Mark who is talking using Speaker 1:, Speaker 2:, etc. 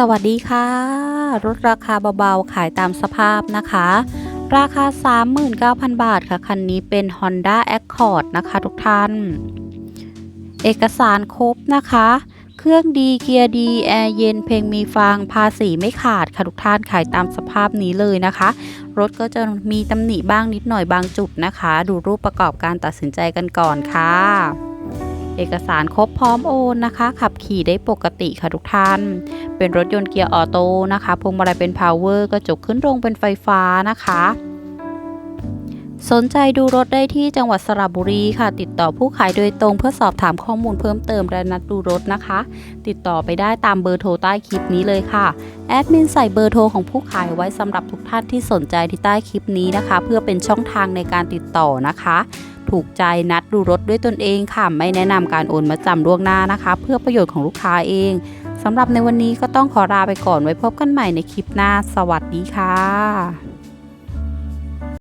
Speaker 1: สวัสดีค่ะรถราคาเบาๆ ขายตามสภาพนะคะ ราคา 39,000 บาทค่ะ คันนี้เป็น Honda Accord นะคะทุกท่าน เอกสารครบนะคะ เครื่องดีเกียร์ดี แอร์เย็นเพลงมีฟังภาษีไม่ขาดค่ะทุกท่านขายตามสภาพนี้เลยนะคะ รถก็จะมีตำหนิบ้างนิดหน่อยบางจุดนะคะ ดูรูปประกอบการตัดสินใจกันก่อนค่ะ เอกสารครบพร้อมโอนนะคะ ขับขี่ได้ปกติค่ะทุกท่าน เป็นรถยนต์เกียร์ออโต้นะคะพวงมาลัยเป็นพาวเวอร์กระจกขึ้นโรงเป็นไฟฟ้านะคะ สนใจดูรถได้ที่จังหวัดสระบุรีค่ะ ติดต่อผู้ขายโดยตรงเพื่อสอบถามข้อมูลเพิ่มเติมและนัดดูรถนะคะ ติดต่อไปได้ตามเบอร์โทรใต้คลิปนี้เลยค่ะแอดมินใส่เบอร์โทรของผู้ขายไว้สำหรับทุกท่านที่สนใจที่ใต้คลิปนี้นะคะ เพื่อเป็นช่องทางในการติดต่อนะคะถูกใจนัดดูรถด้วยตนเองค่ะ ไม่แนะนำการโอนมาจำล่วงหน้านะคะ เพื่อประโยชน์ของลูกค้าเอง สำหรับในวันนี้ก็ต้องขอลาไปก่อนไว้พบกันใหม่ในคลิปหน้า สวัสดีค่ะ